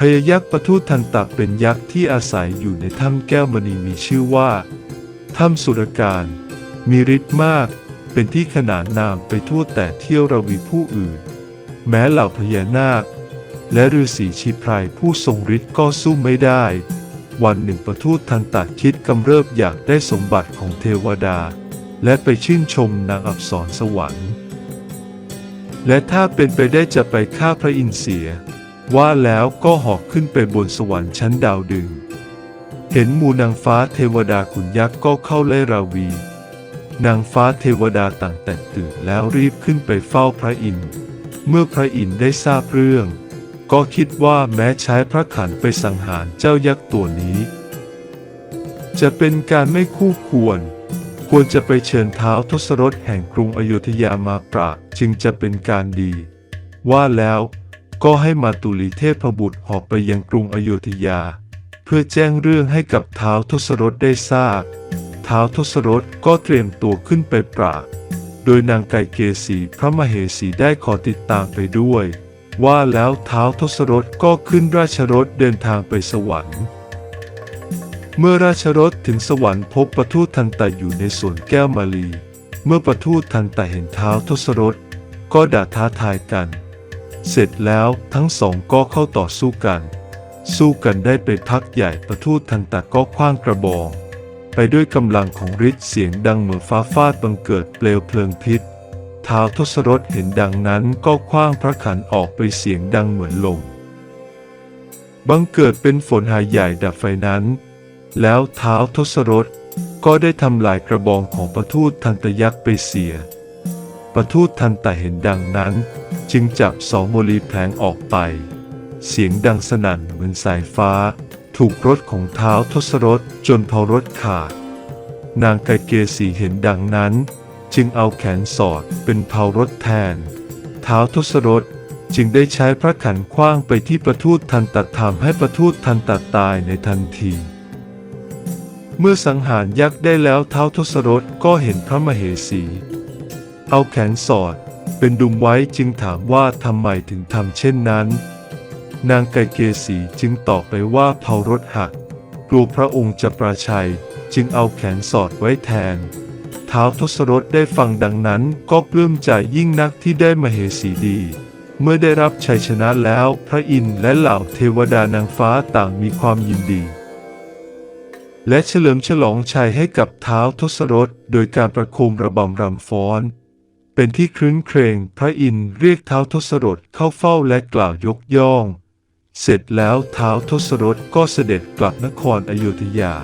พญายักษ์ปทุทันตะเป็นยักษ์ที่อาศัยอยู่ในถ้ำแก้วมณีมีชื่อว่าถ้ำสุรการ มีฤทธิ์มาก เป็นที่ขนานนามไปทั่วแต่เที่ยวระวีผู้อื่น แม้เหล่าพญานาค และฤาษีชีไพรผู้ทรงฤทธิ์ก็สู้ไม่ได้ วันหนึ่งประทูตทันตะคิดกำเริบอยากได้สมบัติของเทวดา และไปชื่นชมนางอับสรสวรรค์ และถ้าเป็นไปได้จะไปฆ่าพระอินทร์เสีย ว่าแล้วก็หอกขึ้นไปบนสวรรค์ชั้นดาวดึง เห็นหมูนางฟ้าเทวดาขุนยักษ์ก็เข้าไล่ราวี นางฟ้าเทวดาต่างแตกตื่นแล้วรีบขึ้นไปเฝ้าพระอินทร์ เมื่อพระอินทร์ได้ทราบเรื่อง ก็คิดว่าแม้ใช้พระขันไปสังหารเจ้ายักษ์ตัวนี้ จะเป็นการไม่คู่ควร ควรจะไปเชิญเท้าทศรถแห่งกรุงอยุธยามาปราบจึงจะเป็นการดี ว่าแล้ว ก็ให้มาตุลีเทพบุตรหอบไปยังกรุงอโยธยา เพื่อแจ้งเรื่องให้กับเท้าทศรถได้ทราบเท้าทศรถก็เตรียมตัวขึ้นไปปราบโดยนางไก่เกสีพระมเหสีได้ขอติดตามไปด้วย ว่าแล้วเท้าทศรถก็ขึ้นราชรถเดินทางไปสวรรค์เมื่อราชรถถึงสวรรค์พบปะทูตทันตะอยู่ในสวนแก้วมาลี เมื่อปะทูตทันตะเห็นเท้าทศรถ ก็ด่าท้าทายกัน เสร็จแล้วทั้งสองก็เข้าต่อสู้กัน สู้กันได้ไปพักใหญ่ประทูตทันตะก็คว้างกระบอง ไปด้วยกำลังของฤทธิ์เสียงดังเหมือนฟ้าฟาดบังเกิดเปลวเพลิงพิษท้าวทศรถเห็นดังนั้นก็คว้างพระขันออกไปเสียงดังเหมือนลมบังเกิดเป็นฝนหายใหญ่ดับไฟนั้น แล้วเท้าวทศรถก็ได้ทำลายกระบองของประทูตทันตยักษ์ไปเสีย ประทูตทันตะเห็นดังนั้น จึงจับสองโมลีแผลงออกไป เสียงดังสนั่นเหมือนสายฟ้า ถูกรถของเท้าทศรถจนเผารถขาด นางไกเกสีเห็นดังนั้น จึงเอาแขนสอดเป็นเผารถแทน เท้าทศรถจึงได้ใช้พระขันคว้างไปที่ประทูตทันตะทำให้ประทูตทันตะตายในทันที เมื่อสังหารยักษ์ได้แล้วเท้าทศรถก็เห็นพระมเหสี เอาแขนสอด เป็นดุมไว้จึงถามว่าทำไมถึงทำเช่นนั้น นางไกเกสีจึงตอบไปว่าเผารถหัก กลัวพระองค์จะประชัย จึงเอาแขนสอดไว้แทนเท้าวทศรถได้ฟังดังนั้นก็ปลื้มใจยิ่งนักที่ได้มเหสีดี เมื่อได้รับชัยชนะแล้วพระอินทร์และเหล่าเทวดานางฟ้าต่างมีความยินดี และเฉลิมฉลองชัยให้กับเท้าวทศรถโดยการประโคมระบำรำฟ้อน เป็นที่ครื้นเครงพระอินทร์เรียกเท้าทศรถเข้าเฝ้าและกล่าวยกย่อง เสร็จแล้วเท้าทศรถก็เสด็จกลับนครอโยธยา